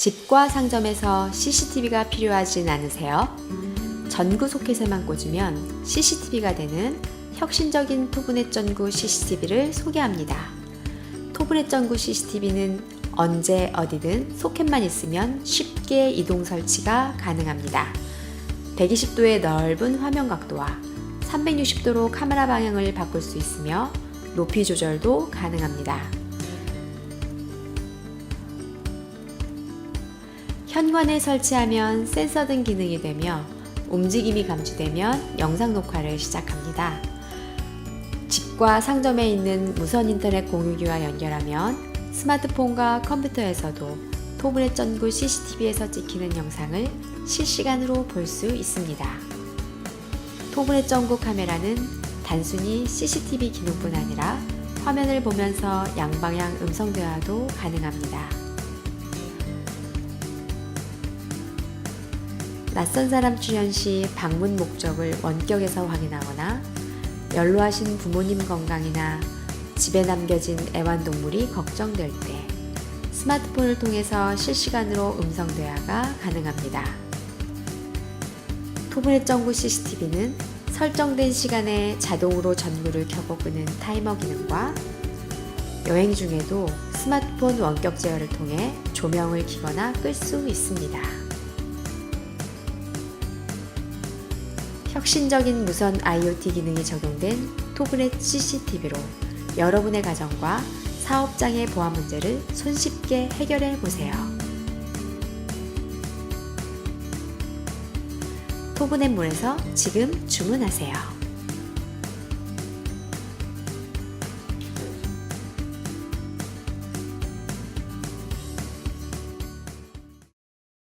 집과 상점에서 CCTV가 필요하진 않으세요? 전구 소켓에만 꽂으면 CCTV가 되는 혁신적인 토브넷 전구 CCTV를 소개합니다. 토브넷 전구 CCTV는 언제 어디든 소켓만 있으면 쉽게 이동 설치가 가능합니다. 120도의 넓은 화면 각도와 360도로 카메라 방향을 바꿀 수 있으며 높이 조절도 가능합니다. 현관에 설치하면 센서 등 기능이 되며 움직임이 감지되면 영상 녹화를 시작합니다. 집과 상점에 있는 무선 인터넷 공유기와 연결하면 스마트폰과 컴퓨터에서도 토브넷 전구 CCTV에서 찍히는 영상을 실시간으로 볼 수 있습니다. 토브넷 전구 카메라는 단순히 CCTV 기능뿐 아니라 화면을 보면서 양방향 음성 대화도 가능합니다. 낯선 사람 출연 시 방문 목적을 원격에서 확인하거나 연로하신 부모님 건강이나 집에 남겨진 애완동물이 걱정될 때 스마트폰을 통해서 실시간으로 음성 대화가 가능합니다. 전구 CCTV는 설정된 시간에 자동으로 전구를 켜고 끄는 타이머 기능과 여행 중에도 스마트폰 원격 제어를 통해 조명을 켜거나 끌 수 있습니다. 혁신적인 무선 IoT 기능이 적용된 토브넷 CCTV로 여러분의 가정과 사업장의 보안 문제를 손쉽게 해결해 보세요. 토브넷몰에서 지금 주문하세요.